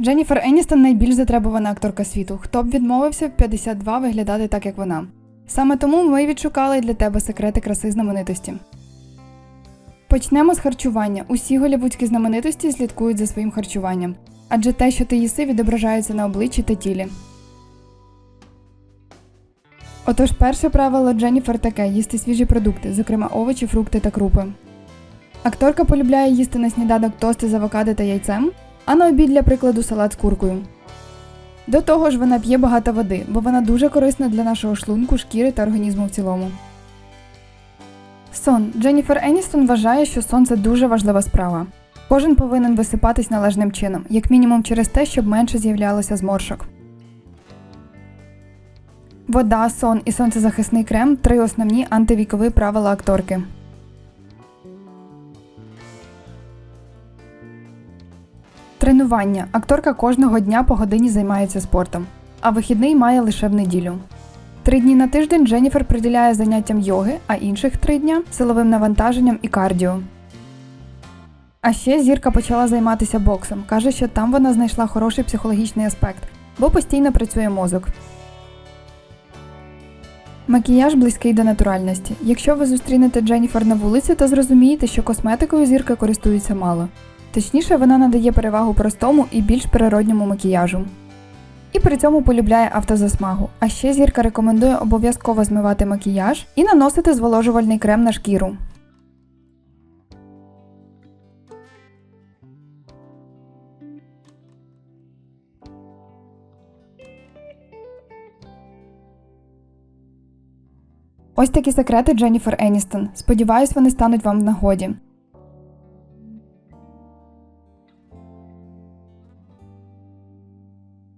Дженніфер Еністон найбільш затребувана акторка світу. Хто б відмовився в 52 виглядати так, як вона. Саме тому ми відшукали для тебе секрети краси знаменитості. Почнемо з харчування. Усі голівудські знаменитості слідкують за своїм харчуванням, адже те, що ти їси, відображається на обличчі та тілі. Отож, перше правило Дженніфер таке їсти свіжі продукти, зокрема овочі, фрукти та крупи. Акторка полюбляє їсти на сніданок тости з авокадо та яйцем, а на обід, для прикладу, салат з куркою. До того ж, вона п'є багато води, бо вона дуже корисна для нашого шлунку, шкіри та організму в цілому. Сон. Дженніфер Еністон вважає, що сон це дуже важлива справа. Кожен повинен висипатись належним чином, як мінімум через те, щоб менше з'являлося зморшок. Вода, сон і сонцезахисний крем три основні антивікові правила акторки. Тренування. Акторка кожного дня по годині займається спортом, а вихідний має лише в неділю. Три дні на тиждень Дженніфер приділяє заняттям йоги, а інших три дня силовим навантаженням і кардіо. А ще зірка почала займатися боксом. Каже, що там вона знайшла хороший психологічний аспект, бо постійно працює мозок. Макіяж близький до натуральності. Якщо ви зустрінете Дженніфер на вулиці, то зрозумієте, що косметикою зірка користується мало. Точніше, вона надає перевагу простому і більш природньому макіяжу. І при цьому полюбляє автозасмагу. А ще зірка рекомендує обов'язково змивати макіяж і наносити зволожувальний крем на шкіру. Ось такі секрети Дженніфер Еністон. Сподіваюсь, вони стануть вам в нагоді.